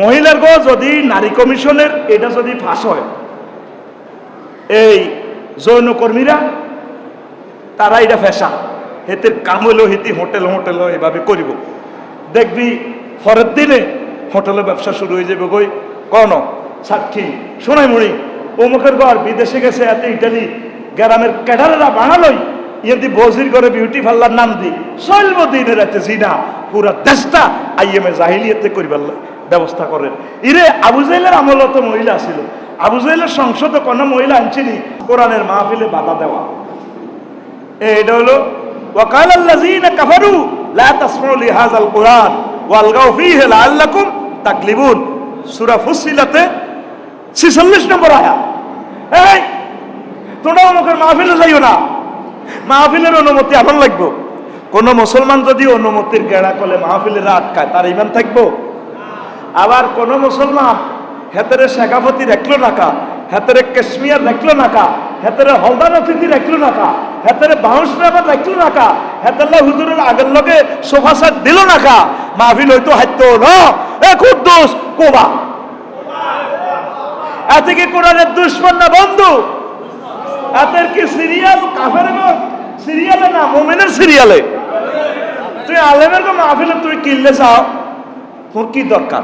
মহিলার গো যদি নারী কমিশনের এটা যদি ফাঁস হয়, এই যৌনকর্মীরা, তারা এটা ফেসা। হেতের কাম হইল হেতি হোটেল হোটেল এভাবে করিব। দেখবি পরের দিনে হোটেলে ব্যবসা শুরু হয়ে যাবে কই? কন সাক্ষী শোনাই মরি অমুকের ঘর বিদেশে গেছে এত ইটালি, গ্রামের ক্যাডারেরা বানালোই, ইয়েদি বজির করে বিউটি পার্লার নাম দি, চলব দিনের এতে জিনা, পুরা দেশটা আইএমএ জাহিলিয়াতে করিবার লাই ব্যবস্থা করেন। ইরে, আবু জাইলের আমলত মহিলা ছিল। আবু জাইলের সংসদে কোনো মহিলা আনছিনি। কোরআনের মাহফিলে বাধা দেওয়া। এটা হলো, ওয়াকাল আল্লাযীনা কাফারু, লা তাসমাউ লিহাযাল কোরআন ওয়ালগাউ ফীহি লাআল্লাকুম তাকলিবুন। সূরা ফুসিলাতে 46 নম্বর আয়াত এই, তোমরা অমুকের মাহফিলে যাইও না। মাহফিলের অনুমতি আমার লাগবো। কোনো মুসলমান যদি অনুমতির গেড়া কলে মাহফিলের আটকায়, তার ইমান থাকব? আবার কোন মুসলমান হেতারে শেখাপতি রাখল নাকা হেতারে কাশ্মীর রাখল নাকা হেতারে হলদার অতিথি রাখল নাকা হেতারে বাউন্স ব্যাপার রাখল নাকা হেতাল্লা হুজুরের আগের লগে সোফা সেট দিল নাকা মাহফিল হইতো হাইতো ন। এ কুদ্দুস, কোবা? এতে কি কোরআনের দুশ্মন না বন্ধু? এতের কি সিরিয়াল কাফের সিরিয়ালে না মোমেনের সিরিয়ালে? তুই আলেমের মাহফিলে তুই কিনলে চাও তোর কি দরকার?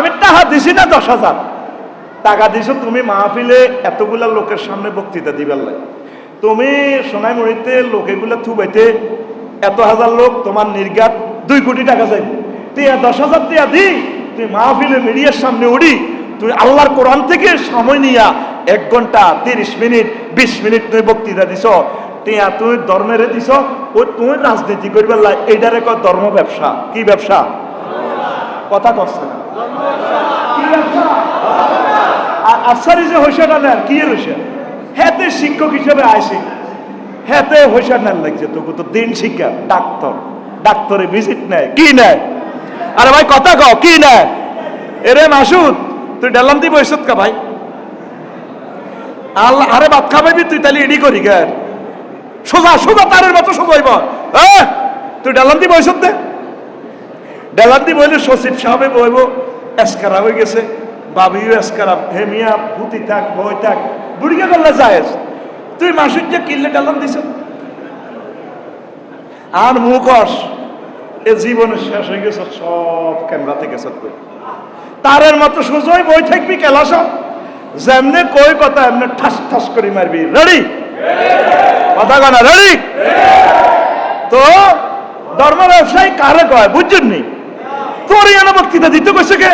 আমি টাকা দিছি না দশ হাজার। টাকা দিছো, তুমি মাহফিলে এতগুলা লোকের সামনে বক্তৃতা দিবার লাগে। তুমি সোনাই মরিতে লোকেগুলা থুবাইতে এত হাজার লোক, তোমার নির্গাত দুই কোটি টাকা চাই তুই দশ হাজার টিয়া দি, তুই মাহফিলে মিডিয়ার সামনে উড়ি, তুই আল্লাহর কোরআন থেকে সময় নিয়া এক ঘণ্টা তিরিশ মিনিট, বিশ মিনিট তুই বক্তৃতা দিছ। টিয়া তুই ধর্মের দিছ ওই তুই রাজনীতি করিবার লাগে। এইটারে কয় ধর্ম ব্যবসা? কি ব্যবসা? কথা করছে না কি ব্যবসা আর আফসারি যে হইসা না কি হইসা হেতে শিক্ষক হিসেবে আইসি হেতে হইসা না লাগছে, তোকে তো দিন শিক্ষা, ডাক্তার। ডাক্তারে ভিজিট নেয়, কি নেয়? আরে ভাই, কথা কও, কি নেয়? এরে মাসুদ, তুই ডালাম দিব এসত কা ভাই? আল্লাহ, আরে ভাত খাবাইবি তুই তাহলে এডি করি গে। সোজা সোজা তারের মতো সোজাইব হ্যাঁ তুই ডালাম দিব এসত দে। ডেলান্তি বইলে সচিব সাহেবে বইব, এসকারা হয়ে গেছে। বাবিও এসকারা হে মিয়া, ভূতি থাক বই থাক, বুড়িকে করলে যায় তুই মাসুর যে কিনলে ডালান দিছ। আর মুখস এ জীবনে শেষ হয়ে গেছে, সব ক্যামেরাতে গেছে তুই তারের মতো সুজয় বই থাকবি কেলাস। যেমনে কই কথা, এমনি ঠাস ঠাস করে মারবি। রেডি কথা কানা রেডি তো ধর্ম ব্যবসায়ী কারে কয় বুঝছেন নি তোর ইয়ানো বক্তৃতা দিতে কইছে কে?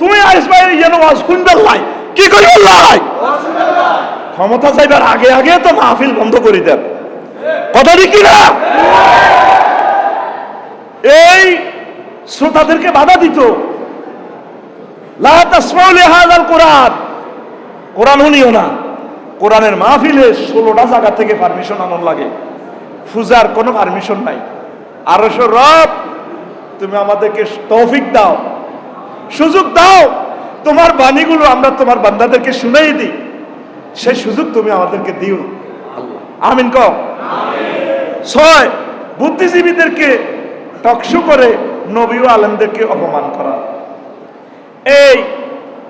তুমি আসবে যেন শুনবার লাই। কি করিবার লাই? ক্ষমতা চাইবার আগে আগে তো মাহফিল বন্ধ করে দেন। কথা কি না এই শ্রোতাদেরকে বাধা দিত। কোরআন। কোরআন শুনিও না। কোরআনের মাহফিলে ষোলোটা জায়গা থেকে পারমিশন আনার লাগে। পূজার কোনো পারমিশন নাই। আরশো রব তুমি আমাদেরকে তৌফিক দাও। সুযোগ দাও। তোমার বাণীগুলো আমরা তোমার বান্দাদেরকে শুনাই দিই। সেই সুযোগ তুমি আমাদেরকে দিও। আমিন ক ছয় বুদ্ধিজীবীদেরকে টকশো করে নবী ও আলেমদেরকে অপমান করা। এই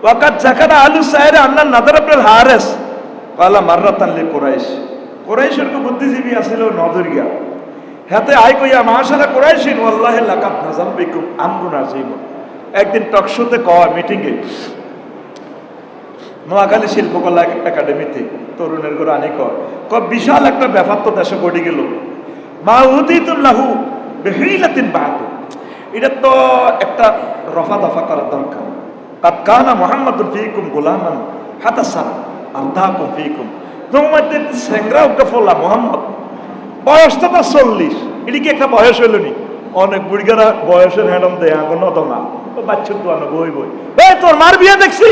ওয়াকাত জাকারা আলু সাহের আন্নার নাদার আপনার হারেস কালা মার্রাতান লে কোরাইশ। কোরাইশের কো বুদ্ধিজীবী আছিল নদরিয়া হাতে আই কইয়া মাশাআল্লাহ কোরাইশিন ওয়াল্লাহি লাকাত নাজাল বিকুম আমরুন আযীম একদিন টক টকশোতে কয় মিটিংয়ে নোয়াখালী শিল্পকলা একাডেমিতে তরুণের ঘরে আনি কয় বিশাল একটা ব্যাপার তো দেশে গড়ে গেল। মা উদিতুল্লাহু বেহিলাতিন বাহাতু এটা তো একটা রফা দফা করার দরকার। কাদ কানা মুহাম্মাদুন ফিকুম গোলামান হাতাসান আন্দাকুম ফিকুম। তোমার সেংরা উঠে ফোলা মোহাম্মদ। বয়স তো তার চল্লিশ। এটি কি একটা বয়স হইল নি? অনেক বুড়িগারা বয়সের হ্যাডম দেয় আগুন না বাচ্চা আনো বই বই। এই, তোর মার বিয়ে দেখছি।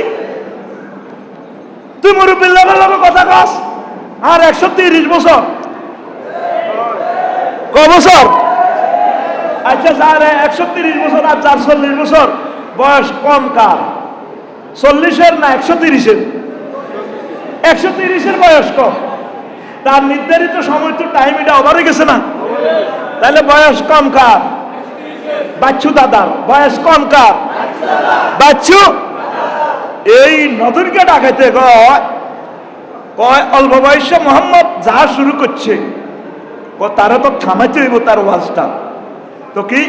তুই মুরব্বীর লগে কথা কস। আর একশো তিরিশ বছর। ক বছর? আচ্ছা স্যার একশো তিরিশ বছর আর চার চল্লিশ বছর। বয়স কম কার? চল্লিশের না একশো তিরিশের? একশো তিরিশের বয়স কম। তার নির্ধারিত সময় তো টাইম এটা ওভারে গেছে না? তাহলে বয়স কম কার? বাচ্চু দাদার বয়স কম কার? বাচ্চু? এই নদরকে ডাকাইতে কয় অল্প বয়সে মোহাম্মদ যা শুরু করছে তারা তো থামাইতে হইব তার ওয়াজটা। তো কি?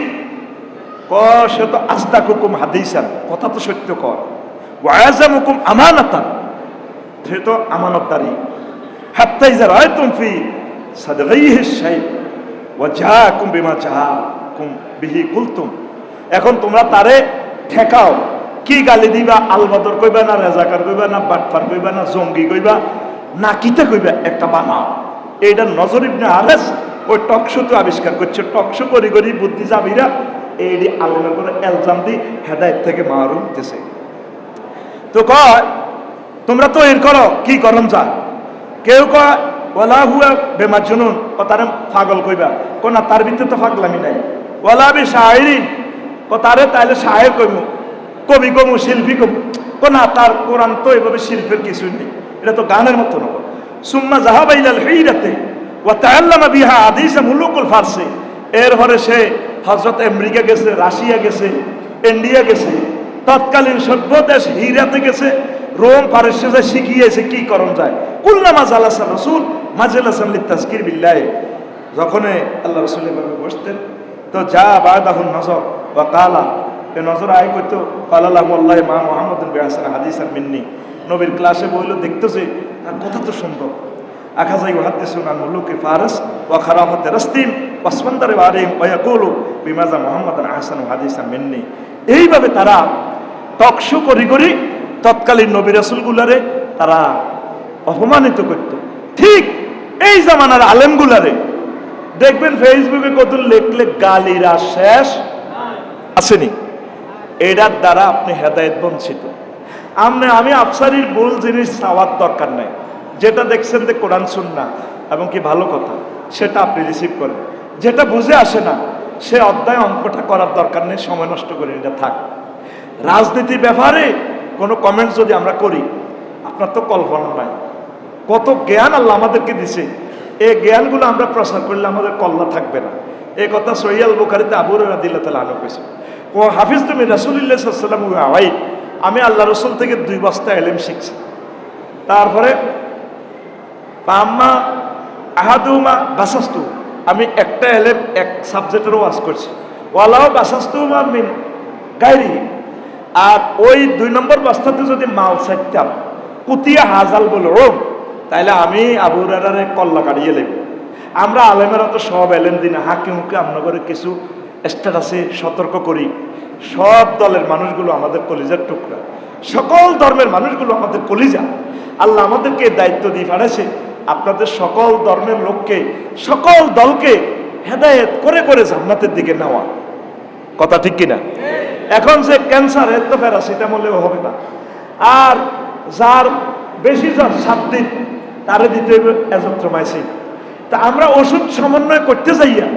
ক সে তো আস্তা হুকুম হাদিসান, কথা তো সত্য কর ওয়াজাম হুকুম আমানাতান, সে তো আমানতদারি। হাত্তা ইজা রায়তুম ফি সাদগাইহি শাইব ওয়া জাআকুম বিমা জাআকুম বিহি কুলতুম। এখন তোমরা তারে ঠেকাও। কি গালি দিবা? আলবদর কইবা না, রেজাকার কইবা না, বাটফার কইবা না, জঙ্গি কইবা না, কিতে কইবা? একটা বানাও। এইটা নজর ইবনে আরেস ওই টকশো তো আবিষ্কার করছে। টকশো করি করি বুদ্ধিজীবীরা এই আলোচনা করে এলজাম দি হেদায়ত থেকে মারুম দিতেছে তো কয়, তোমরা তো এর করো, কি করম যা। কেউ কয় ওলা হুয়া বেমার জুনুন, ও তারে পাগল কইবা। কো না, তার ভিতরে তো পাগলামি নাই। ওলা বি শায়রি ও তারে তাইলে শায়ের কইমু। কবি কমু, শিল্পী কমু। কো না, তার কোরআন তো এভাবে শিল্পের কিছুই নেই। এটা তো গানের মতো নয় সুম্মা জাহাবাইলাল হিরাতে ও তাআল্লামা বিহা আদিসা মুলুকুল ফারসি। এর পরে সে হজরত আমেরিকা গেছে, রাশিয়া গেছে, ইন্ডিয়া গেছে, তৎকালীন সভ্য দেশ হিরাতে গেছে, রোম পারস্য যায় শিখিয়েছে কি করণ যায়। কুল্লামা জালাসা রসুল মাজেলাসান তাজকির বিল্লাহ। যখন আল্লাহ রসুল এভাবে বসতেন তো যা বাদাহুন নজর বা কালা এ নজর আয় করতো। কালাল্লাহ মোল্লাহ মা মোহাম্মদ বেহাসান হাদিস আর মিন্নি। নবীর ক্লাসে বইলো, দেখতেছে, তার কথা তো সুন্দর আখাজাই ওয়াহাদ্দিসুন আন মুলুকি ফারস, ওয়া খারাফাতে রাস্তিন ওয়াসমান্দারে ওয়ারিম ওয়া ইয়াকুলু বিমাজা মুহাম্মাদান আহসান হাদিসান মিন্নি। এইভাবে তারা টকশো করি করি তৎকালীন নবী রাসূলগুলারে তারা অপমানিত করত। ঠিক এই জামানার আলেমগুলারে দেখবেন ফেসবুকে কত লেখলে গালিরা শেষ? আসেনি। এটার দ্বারা আপনি হেদায়েত বঞ্চিত। আপনি আমি আফসারির ভুল জিনিস চাওয়ার দরকার নাই। যেটা দেখছেন যে কোরআন সুন্না এবং কি ভালো কথা, সেটা আপনি রিসিভ করেন। যেটা বুঝে আসে না, সে অধ্যায় অঙ্কটা করার দরকার নেই, সময় নষ্ট করে এটা থাক। রাজনীতির ব্যাপারে কোনো কমেন্টস যদি আমরা করি, আপনার তো কল্পনা নাই। কত জ্ঞান আল্লাহ আমাদেরকে দিছে। এই জ্ঞানগুলো আমরা প্রচার করলে আমাদের কল্লা থাকবে না। এই কথা সহিয়াল বুখারিতে আবুর রাদিল্লাহ তালা আনো কইছে। ও হাফিজ তুমি রাসুলিল্লাহাম আওয়াই আমি আল্লাহ রসুল থেকে দুই বস্তা এলেম শিখছি। তারপরে আম্মা আহাদুমা বাসাস্তু, আমি একটা এলেম এক সাবজেক্টেরও ওয়াজ করছি। ওয়ালাও বাসাস্তু মা মিন গাইরি আর ওই দুই নম্বর বস্তাতে যদি মাল ছাড়তাম, কুতিয়া হাজাল বলে ও তাইলে আমি আবুরারে কল্লা কাটিয়ে লেব আমরা আলেমেরা তো সব এলেম দিন হাঁকে মুখে আপনাদের কিছু স্ট্যাটাসে সতর্ক করি। সব দলের মানুষগুলো আমাদের কলিজার টুকরা। সকল ধর্মের মানুষগুলো আমাদের কলিজা। আল্লাহ আমাদেরকে দায়িত্ব দিয়ে পাঠাইছে, আপনাদের সকল ধর্মের লোককে, সকল দলকে হেদায়েত করে করে জান্নাতের দিকে নেওয়া। কথা ঠিক কিনা? এখন যে ক্যান্সার এর তো প্যারাসিটামলেও হবে না। আর যার বেশি জ্বর সাত দিন তারে দিতে এজত্রমাইসিন। তা আমরা ওষুধ সমন্বয় করতে যাইয়া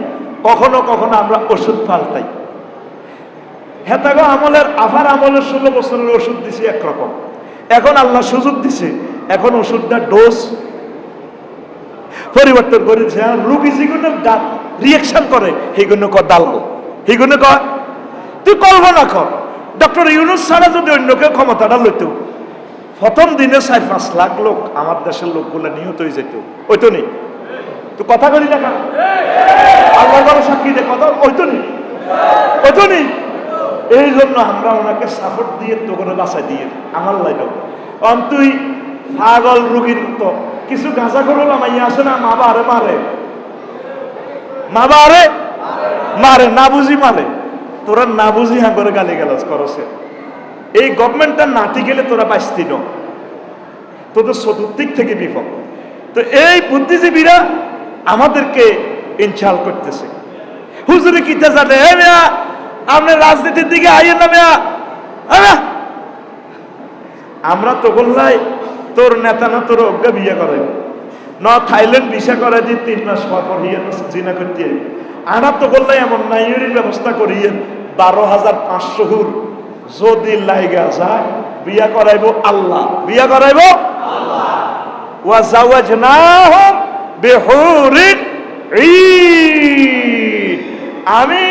কখনো কখনো আমরা ওষুধ পাল্টাই। হেতাগো আমলের আফার আমলের ষোলো বছরের ওষুধ দিছে একরকম। এখন আল্লাহ সুযোগ দিছে, এখন ওষুধটা ডোজ পরিবর্তন করেছে। আর রুগী যেগুলো রিয়েকশন করে সেইগুলো কর দালাল সেইগুলো কয়, তুই কল্পনা কর। ডক্টর ইউনুস ছাড়া যদি অন্য কেউ ক্ষমতাটা লইত প্রথম দিনে চার পাঁচ লাখ লোক, আমার দেশের লোকগুলো নিহত হয়ে যেত। ওই তো নেই। তো কথা করি দেখা আল্লাহ বড় সাক্ষী দে কথা? ওই তো নেই। ওই তো নেই। এই জন্য আমরা ওনাকে সাপোর্ট দিয়ে তোকে বাসায় দিয়ে, আমার লাইন কারণ তুই পাগল রুগীর মতো, কিছু গাঁজা করল মাইয়া আসে না, মা বারে মারে। মা বারে? মারে, না বুঝি মারে। তোরা না বুঝি হ্যাঁ করে গালি গালাজ করছে এই গভর্নমেন্টটা নাতি গেলে তোরা বাঁচতি ন। তোদের চতুর্দিক থেকে বিপদ। তো এই বুদ্ধিজীবীরা আমাদেরকে ইনশাল করতেছে। হুজুরে কিতে জানে? এ মেয়া, আপনি রাজনীতির দিকে আইয়েন না মেয়া! আমরা তো বললাই, তোর নেতা না, তোর অজ্ঞা বিয়ে করে ন, থাইল্যান্ড ভিসা করে দিয়ে তিন মাস পর পর হিয়ে করতে আনা তো বললাই, এমন নাইয়ের ব্যবস্থা করিয়ে বারো হাজার পাঁচশো হুর যদি লাইগা যায়, বিয়া করাইব আল্লাহ। বিয়া করাইব ওয়া জাওয়াজনাহুম বিহুরিন ঈন আমি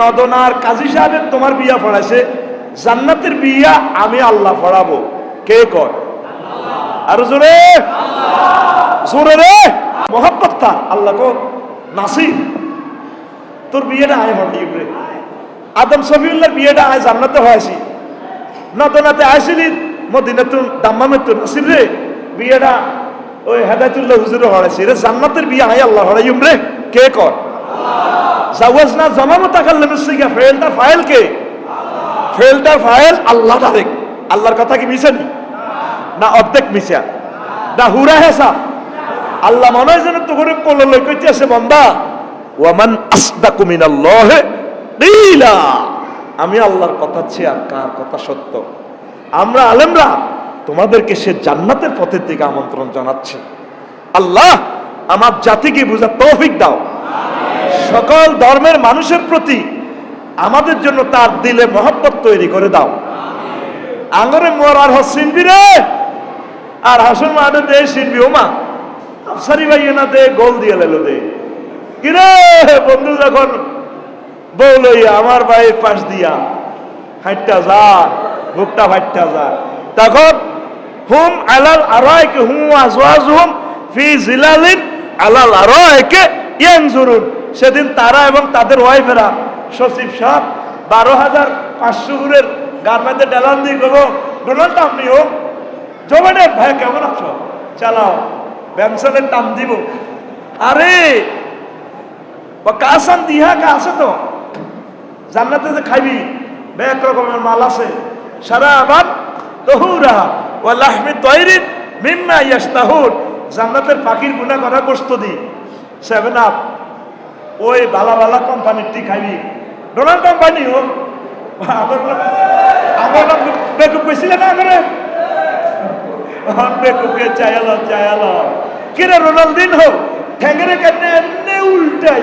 নদনার কাজী সাহেবের তোমার বিয়া পড়াইছে জান্নাতের বিয়া আমি আল্লাহ পড়াবো কে কর আর জোরে? জোরে রে? মোহাম্মত তা আল্লাহ কো নাসির। তোর বিয়েটা আয় হঠাই রে আদম শফিউল্লাহর বিয়েটা আয় জান্নাতে হয়েছি। নতনাতে আইসিলি মদিনা তুন দাম্মামে তুন নাসির রে। বিয়েটা ওই হেদায়তুল্লাহ হুজুরে হড়াইছি রে জান্নাতের বিয়ে আয় আল্লাহ হড়াইম রে। কে কর? জাওয়াজ না জমামো তাকাল্লে মিসিগা ফেলটা ফাইল কে? ফেলটার ফাইল আল্লাহ তারেক আল্লাহর কথা কি মিশে নি? না অর্ধেক মিশা না হুরা হেসা। আল্লাহ মনে হয় যেন তো করে কোলো লই কইতে আছে বন্দা, ওয়ামান আসদাকু মিনাল্লাহি কিলা আমি আল্লাহর কথা ছি আর কার কথা সত্য? আমরা আলেমরা তোমাদেরকে সে জান্নাতের পথের দিকে আমন্ত্রণ জানাচ্ছি। আল্লাহ আমার জাতিকে বুঝার তৌফিক দাও। সকল ধর্মের মানুষের প্রতি আমাদের জন্য তার দিলে মহব্বত তৈরি করে দাও। আঙরে মোর আর হসিনবি রে। আর হাসন মাঠে দে শিনবি ওমা আফসারি ভাই না দে গোল দিয়ে লেলো দে। কিরে বন্ধু যখন বউ লইয়া আমার ভাইয়ের পাশ দিয়া হাইটটা যা, বুকটা ফাইটটা যা। তখন হুম আলাল আরাইকে হুম আজওয়াজ হুম ফি জিলালিন আলাল আরাইকে ইয়ানজুরুন। সেদিন তারা এবং তাদের ওয়াইফেরা, সচিব সাহেব, বারো হাজার পাঁচশো হুরের গার্মেন্টে ডেলান দিয়ে গো ডোনাল্ড আপনি হোক জমানে ভাই, কেমন আছো? চালাও ব্যবসানের টান দিব। আরে কাসান দিহা কা আছে তো জান্নাতে যে খাইবি এক রকমের মাল আছে। সারা আবার তহুরা ও লাহমি তৈরিন মিম্মা ইয়াস্তাহুর জান্নাতের পাখির গুণা করা গোস্ত দি। সেভেন আপ ওই বালা বালা কোম্পানির টি খাইবি। ডোনাল্ড কোম্পানি ও। আমার বেকুব কইছিলে না করে বেকুবকে হোক উল্টাই?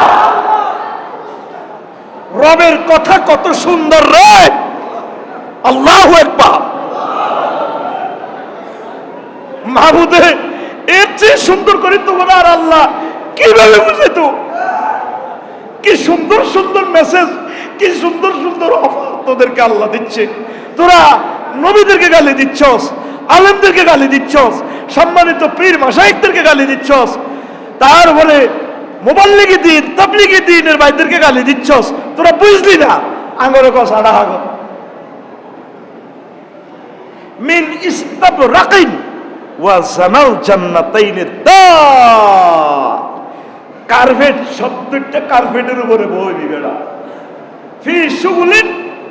রবের কথা কত সুন্দর রে? আল্লাহ মাহবুদে এর চেয়ে সুন্দর করে তোমার আর আল্লাহ কীভাবে বুঝে তো? কি সুন্দর সুন্দর মেসেজ কি সুন্দর সুন্দর অফার তোদেরকে আল্লাহ দিচ্ছে। তোরা নবীদেরকে গালি দিচ্ছস, আলেমদেরকে গালি দিচ্ছস, সম্মানিত পীর মাসাইকদেরকে গালি দিচ্ছস। তারপরে মোবাল্লিগি দিন, তাবলিগি দিনের ভাইদেরকে গালি দিচ্ছস। তোরা বুঝলি না? আঙরে কস, আড়া মিন ইস্তাব রাকিন ওয়া জানাল জান্নাতাইনে দা। কার্পেট, সত্তরটা কার্পেটের উপরে বই বেড়া ফি সুগুলিন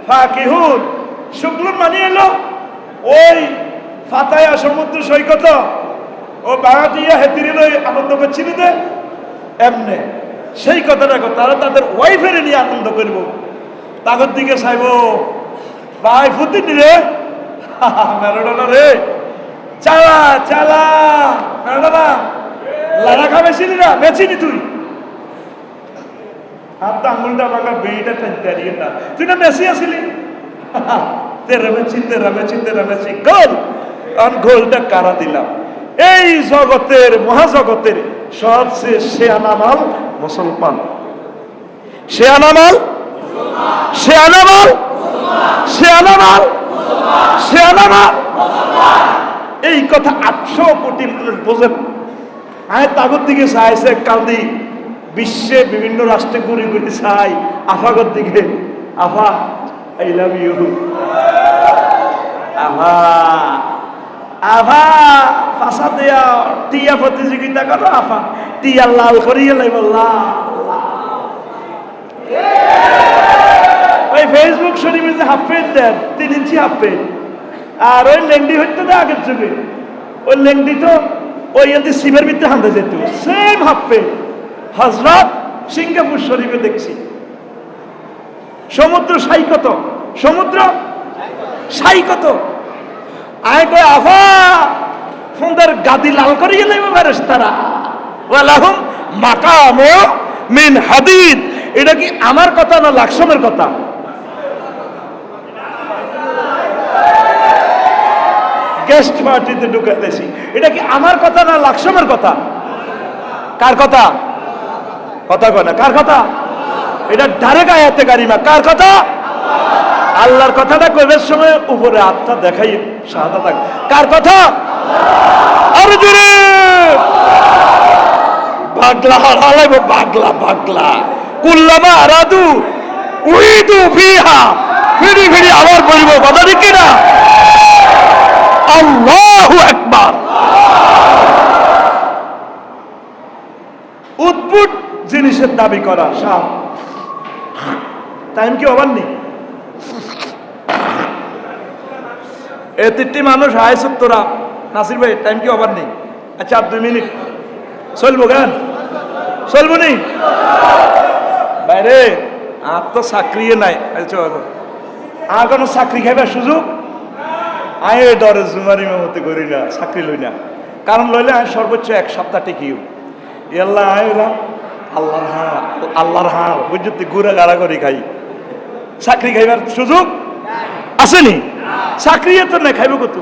ফাকিহুন। শুক্লুন মানে এলো ওই ফাতায়া সমুদ্র সৈকত। ও বাগাটিয়া হেতিরে লই আনন্দ করছিল দে এমনে। সেই কথাটা তারা তাদের ওয়াইফের নিয়ে আনন্দ করব। তাগর দিকে চাইব, ভাই ফুতিন রে মেরোডানা রে, চালা চালা মেরোডানা লাড়া খাবেছিলি না বেছিনি তুই। হাতটা আঙুলটা আমাকে বেইটা টানতে না। তুই না মেসি আসিলি? তেরা মেছি তেরা মেছি তেরা মেছি গোল। আমি গোলটা কারা দিলাম? এই জগতের, মহাজগতের সবচেয়ে শেয়ানামাল মুসলমান। শেয়ানামাল শেয়ানামাল শেয়ানামাল শেয়ানামাল এই কথা আটশো কোটি মানুষ বোঝেন। আয় তাগর দিকে চাইছে কান্দি। বিশ্বে বিভিন্ন রাষ্ট্রে ঘুরে ঘুরে চাই। আফাগর দিকে। আফা আই লাভ ইউ আফা আফা ফাঁসা দেয়া, টিয়া প্রতিযোগিতা করো, আফা। টিয়া লাল করিয়ে লাইব ওই ফেসবুক শরীফে যে হাফ প্যান্ট দেন, তিন ইঞ্চি হাফ প্যান্ট আর ওই লেংডি হইতো না আগের যুগে, ওই লেংডি তো ওই এতে শিবের ভিতরে হাঁটতে যেত সেম হাফ প্যান্ট হজরত সিঙ্গাপুর শরীফে দেখছি। সমুদ্র সাই কত? সমুদ্র সাই কত? আয় আফা, সুন্দর গাদি লাল করে গেলে তারা। ওয়ালাহুম মাকামো মিন হাদিদ। এটা কি আমার কথা না লাকসমের কথা? গেস্ট পার্টিতে ঢুকাইতেছি এটা কি আমার কথা না লাকসমের কথা? কার কথা? কথা কয় না, কার কথা? এটা ডাইরেক্ট আয়াতে গারিমা কার কথা? আল্লাহর কথাটা কইবার সময় উপরে আত্মা দেখাই সাদা থাক। কার কথা? আরে কুল্লামা আরাদু উইদু ফিহা। ফিরি ফিরি, আবার বলব কথা ঠিক না। আল্লাহু আকবার। উদ্ভুত জিনিসের দাবি করা, সাপ। টাইম কি অবান নেই? এ তিনটি মানুষ আইস তোরা নাসির ভাই টাইম কি অবান নেই? আচ্ছা আর দুই মিনিট। চলবো গান চলবো নি? বাইরে, আর তো চাকরি নাই। আর কোনো চাকরি খাইবার সুযোগ? আয় ডরে, জুমারি মতো করি না, চাকরি লই না। কারণ লইলে আমি সর্বোচ্চ এক সপ্তাহ টিকিও। ইয়াল্লা আয় এলাম আল্লাহর হাঁ আল্লাহর হাঁ বুঝতে ঘুরে গাড়া করে খাই। চাকরি খাইবার সুযোগ আসেনি? চাকরি তো না খাইব কত?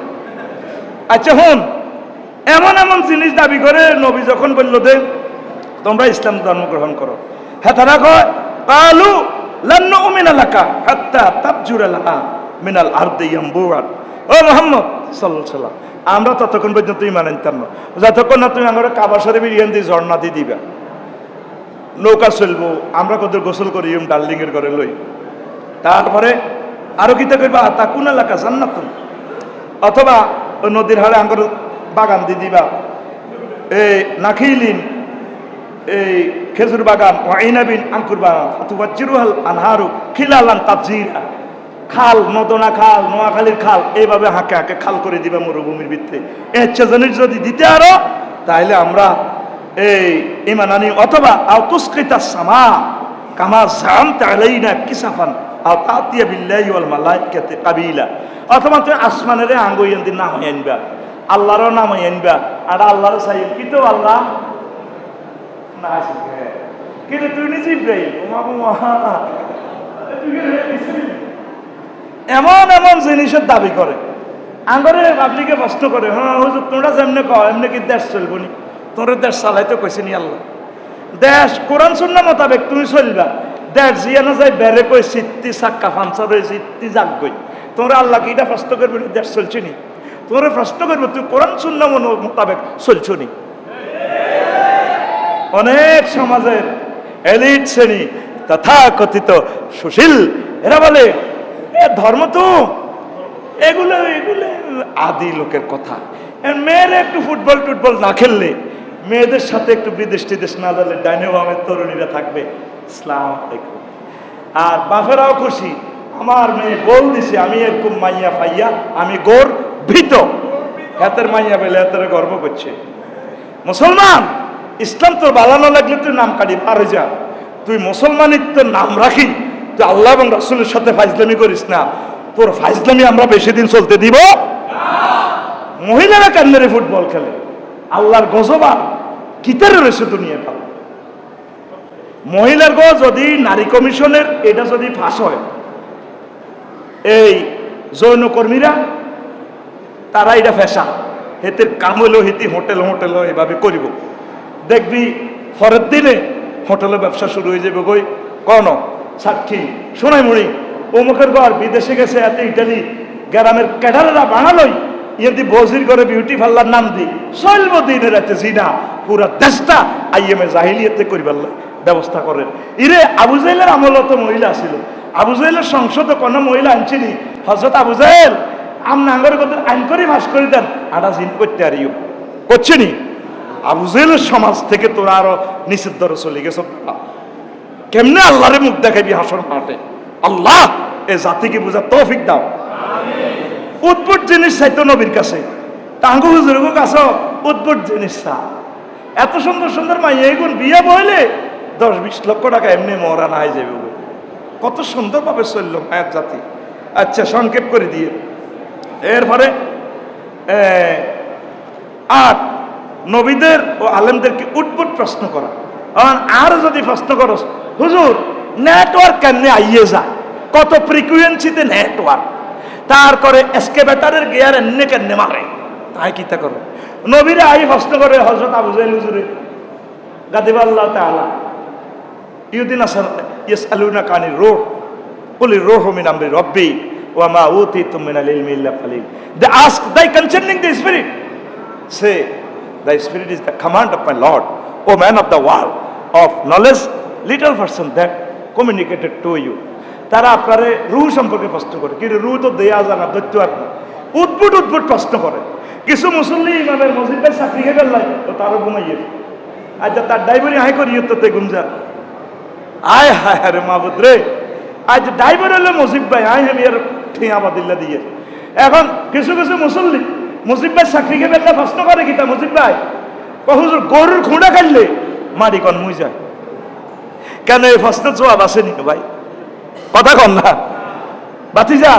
আচ্ছা হন এমন এমন জিনিস দাবি করে নবী যখন বলল দে তোমরা ইসলাম ধর্ম গ্রহণ করো। হ্যাঁ তারা কয় কালু লান্ন উমিন এলাকা হাত্তা তাবজুর এলাকা মিনাল আর্দে ইয়াম্বুয়াত ও মোহাম্মদ সাল্লাল্লাহু সাল্লাম আমরা ততক্ষণ পর্যন্ত ইমান আনতাম না। যতক্ষণ না তুমি আমার কাবা শরীফের ইয়ান দিয়ে ঝর্ণা দিয়ে দিবা। নৌকা চলবো আমরা কত গোসল করি ইম ডার্লিং এর করে লই। তারপরে আরও কিতা কইবা? তা কোন এলাকা? জান্নাতুন। অথবা ওই নদীর হাড়ে আঙ্গুর বাগান দিয়ে দিবা। এই নাখিলিন, এই খেজুর বাগান ওয়াইনাবিন আঙ্কুর বাগান ফাতুবাজ্জিরুহাল আনহারু, খিলালান তাবজিরা খাল নদনা খাল, নোয়াখালীর খাল, এইভাবে হাঁকে হাঁকে খাল করে দিবা মরুভূমির ভিত্তে। এচ্ছে জিনিস যদি দিতে আরও তাহলে আমরা এই ইমান আনি অথবা আও তুস্কৃতা সামা, কামা জাম তালাইনা কিসাফান। অথবা তুই আসমানের নামাই আনবা, আল্লাহরও নামাই আনবা, আর আল্লাহরও চাই কিন্তু আল্লাহ না কিন্তু তুই নিজে ইব্রাহিম এমন এমন জিনিসের দাবি করে। আঙ্গরে পাবলিকে প্রশ্ন করে হ্যাঁ হুজুর, তোমরা যেমনি কও, এমনি কি দেশ চলবো নি? তোর দেশ চালাইতে কইছে নি আল্লাহ। দেশ, কোরআন শূন্য মোতাবেক তুমি চলবা। তোমরা তোমরা তুই মোতাবেক অনেক সমাজের এলিট শ্রেণি তথা কথিত সুশীল, এরা বলে, এ ধর্ম তো, এগুলো এগুলো আদি লোকের কথা। মেয়েরা একটু ফুটবল টুটবল না খেললে, মেয়েদের সাথে একটু বিদেশ টিদেশ না জানলে ডাইনে তরুণীরা থাকবে। ইসলাম আর বাপেরাও খুশি। আমার মেয়ে বল দিছে, আমি এরকম মাইয়া ফাইয়া, আমি গোর ভীত। হাতের মাইয়া পেলে হাতের গর্ব করছে। মুসলমান, ইসলাম তোর বালানো লাগলে তুই নাম কাটি পার যা। তুই মুসলমানের তোর নাম রাখি। তুই আল্লাহ এবং রাসুলের সাথে ফাইজলামি করিস না। তোর ফাইজলামি আমরা বেশি দিন চলতে দিব। মহিলারা কেন্দ্রে ফুটবল খেলে? আল্লাহর গজবা কিতারে রয়েছে দুনিয়াটা? মহিলার গো যদি নারী কমিশনের এটা যদি ফাঁস হয়, এই যৌনকর্মীরা তারা এটা ফেসা। হেতের কাম হেতি হোটেল হোটেল এভাবে করিব। দেখবি পরের দিনে হোটেলে ব্যবসা শুরু হয়ে যাবে কই? কন সাক্ষী শোনাই মুড়ি অমুকের ঘর বিদেশে গেছে এত ইটালি, গ্রামের ক্যাডারেরা বানালোই ইয়েদি বজির করে বিউটি পার্লার নাম দি চলব দিনের এতে জিনা, পুরা দেশটা আইএমএ জাহিলিয়াতে করিবার লাই ব্যবস্থা করেন। ইরে, আবু জাইলের মহিলা ছিল আবু জাইলের সংসদে কোনো মহিলা আনছিনি। হজরত আবু জাইল আম নাঙ্গর কত আইন করে ভাস করে দেন, আটা জিন করতে আরিও করছিনি? আবু জাইলের সমাজ থেকে তোরা আরও নিষিদ্ধ চলে গেছ কেমনে আল্লাহরে মুখ দেখাবি হাসর মাঠে? আল্লাহ, এ জাতিকে বোঝা তৌফিক দাও। উদ্ভুত জিনিস চাইতো নবীর কাছে। টাঙ্গু হুজুরের কাছে উদ্ভুত জিনিস চা। এত সুন্দর সুন্দর মাই এগুন বিয়ে বইলে দশ বিশ লক্ষ টাকা এমনি মরা না হয়ে যাবে। কত সুন্দরভাবে চলল মায়ের জাতি। আচ্ছা সংক্ষেপ করে দিয়ে। এরপরে আট নবীদের ও আলেমদেরকে উদ্ভুত প্রশ্ন করা। আর যদি প্রশ্ন করো, হুজুর নেটওয়ার্ক কেমনে আইয়ে যায়? কত ফ্রিকুয়েন্সিতে নেটওয়ার্ক তারপরে এসকেবেটারের গিয়ার এমনি কেমনে মারে? তাই কিতা করো। নবীরা আই প্রশ্ন করে হজরত আবু জাইল হুজুরে, গাদিবাল্লাহ তাআলা ইউদিন আসার ইয়েস আলুনা কানি রোহ। বলি রোহ মিন আমরি রব্বি ওয়া মা উতিতুম মিনাল ইলমি ইল্লা কালিল। They ask thee concerning the spirit say the spirit is the command of my lord o man of the world of knowledge little person that communicated to you তারা আপনারে রু সম্পর্কে প্রশ্ন করে। কিন্তু রু তো দেয়া যায় না দৈত্য আর উদ্ভুট উদ্ভুট প্রশ্ন করে। কিছু মুসল্লি ইমামের মসজিদের চাকরি খেয়ে গেল ও তারও ঘুমাইয়ে আচ্ছা তার ড্রাইভারি হাই করি তো তে গুমজা আয় হায় আরে মাহবুদ রে। আজ ড্রাইভার হলে মুজিব ভাই, আয় আমি আর ঠিয়া বাদিল্লা দিয়ে। এখন কিছু কিছু মুসল্লি, মুজিব ভাই চাকরি খেয়ে বেলা প্রশ্ন করে কিতা, মুজিব ভাই? হুজুর, গরুর খুঁড়া কাটলে মারি কন মুই যায় কেন এই প্রশ্নের জবাব আসেনি ভাই? কথা কন না। বাতিজা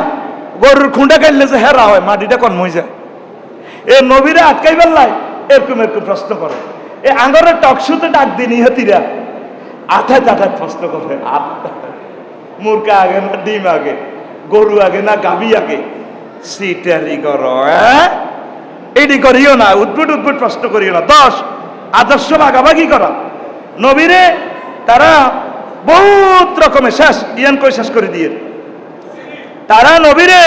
গরুর খুঁড়া কাটলে যে হেরা হয় মাটিটা কন মুই যায় এ নবীরা আটকাই বেল্লাই এরকম এরকম প্রশ্ন করে। এ আঙ্গরের টকশুতে ডাক দিন ইহাতিরা আঠাত আঠাত প্রশ্ন করে মুরগা আগে না ডিম আগে, গরু আগে না গাবি আগে? সিটারি কর এটি করিও না, উদ্ভুট উদ্ভুট প্রশ্ন করিও না। দশ, আদর্শ ভাগাভাগি করা। নবীরে তারা বহুত রকমের শেষ, ইয়ান কই শেষ করে দিয়ে। তারা নবীরে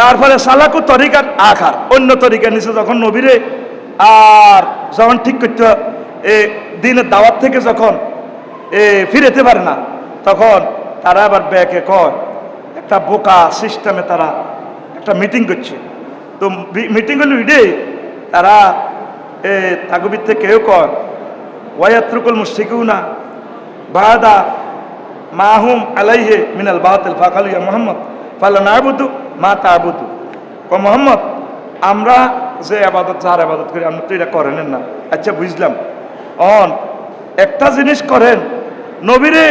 তারপরে সালাকু তরিকার আখার। অন্য তরিকা নিচে যখন নবীরে, আর যখন ঠিক করতে এ দিনের দাওয়াত থেকে যখন ফিরেতে পারে না। তখন তারা আবার ব্যাকে কয়, একটা বোকা সিস্টেমে তারা একটা মিটিং করছে। তো মিটিং হলো ইডে তারা এ তাগবির থেকে কেউ কয় ওয়াত্রুকুল মুশিকিউ না বাদা মাহুম আলাইহে মিনাল বাতিল, ফাকালু ইয়া মুহাম্মদ, ফালা নাবুদু মা তাবুদু। ও মোহাম্মদ, আমরা যে আবাদত, যার আবাদত করি আপনি তো এটা করেন না। আচ্ছা বুঝলাম। অন, একটা জিনিস করেন নবীরে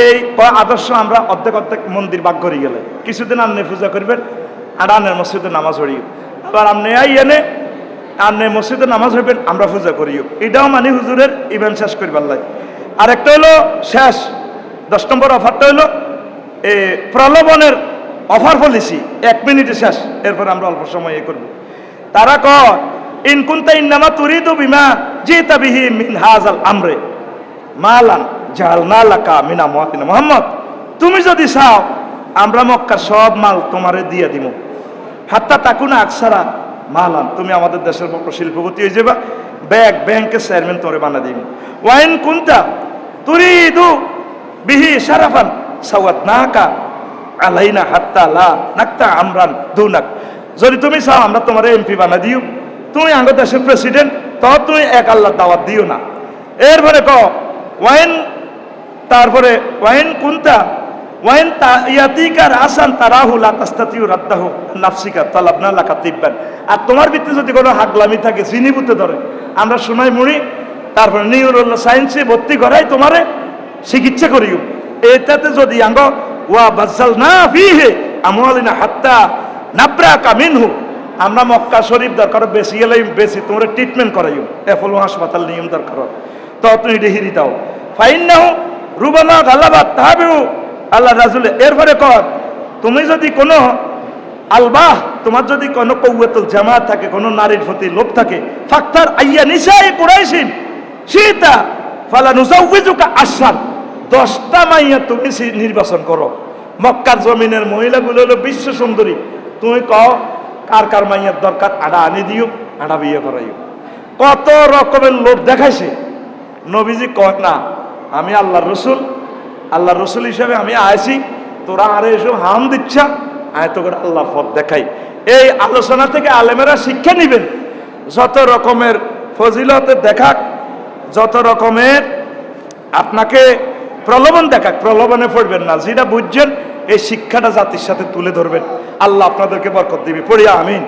এই আদর্শ আমরা অর্ধেক অর্ধেক মন্দির বাগ করি গেলে। কিছুদিন আপনি পূজা করবেন, আর আনের মসজিদে নামাজ পড়িও আবার আপনি আই এনে আপনি মসজিদে নামাজ হইবেন আমরা পূজা করিও এটাও মানে হুজুরের ইভেন্ট শেষ করিবার লাগে। আরেকটা হলো, শেষ, দশ নম্বর অফারটা হলো, এ, প্রলোভনের অফার পলিসি এক মিনিটে শেষ, এরপর আমরা অল্প সময় এ করব। তারা ক ইনকুন্তা ইন্নামা তুরিদু বিমা জিতা বিহি মিন হাজাল আমরে। মালান জালনা লাকা মিনা মুয়াতিনা মোহাম্মদ। তুমি যদি চাও, আমরা মক্কার সব মাল তোমারে দিয়ে দিব। হাত্তা তাকুনা আকসারা মালান, তুমি আমাদের দেশের বড় শিল্পপতি হয়ে যাবা। ব্যাগ ব্যাংকের চেয়ারম্যান তোরে বানা দিব। ওয়াইন কুন্তা তুরিদু বিহি সারাফান সাওয়াত নাকা আলাইনা হাত্তা লা নাক্তা আমরান দুনাক। যদি তুমি চাও, আমরা তোমার এমপি বানা দিও। তুমি আঙ্গ দেশের প্রেসিডেন্ট তো তুমি এক আল্লাহ দাওয়াত দিও না। এরপরে ক ওয়াইন তারপরে ওয়াইন কুন্তা, ওয়াইন ইয়াতিকার আসান তারাহু লা তাস্তাতিউ রাদ্দাহু নাফসিকা তালাবনা লাকা তিব্বান। আর তোমার ভিতরে যদি কোনো হাগলামি থাকে চিনিবুতে ধরে। আমরা শোনাই মুড়ি, তারপরে নিউরোল সায়েন্সে ভর্তি করাই তোমারে চিকিৎসা করিও। এটাতে যদি আঙ্গ, ওয়া বাজ্জাল না ফিহে আমওয়ালিনা হাত্তা নাবরা কামিনহু আমরা মক্কা শরীফ দরকার, বেশি গেলে বেশি তোমরা ট্রিটমেন্ট করাইও। এফলো হাসপাতাল নিয়ম দরকার। তো তুমি ডিহিরি দাও ফাইন নাও রুবানা গালাবাদ তাহাবেও আল্লাহ রাজুল এরপরে কর তুমি যদি কোনো আলবাহ, তোমার যদি কোনো কৌয়াতুল জামাত থাকে, কোনো নারীর প্রতি লোভ থাকে, ফাক্তার আইয়া নিশাই কুরাইশিন সীতা ফালা নুজাউযুকা আশরান, দশটা মাইয়া তুমি নির্বাচন করো। মক্কার জমিনের মহিলাগুলো হলো বিশ্ব সুন্দরী। তুমি কও, কার কার মাইয়ার দরকার, আড়া আনি দিও, আড়া বিয়ে করাইও। কত রকমের লোভ দেখাইছে। নবীজি কয়, না, আমি আল্লাহর রসুল আল্লাহর রসুল হিসাবে আমি আইছি, তোরা আরে এসব হাম দিচ্ছা, আয় তো করে আল্লাহ পথ দেখাই। এই আলোচনা থেকে আলেমেরা শিক্ষা নিবেন, যত রকমের ফজিলতে দেখাক, যত রকমের আপনাকে প্রলোভন দেখাক, প্রলোভনে পড়বেন না, যেটা বুঝছেন, এই শিক্ষাটা জাতির সাথে তুলে ধরবেন। আল্লাহ আপনাদেরকে বরকত দিবে পড়িয়া আমিন।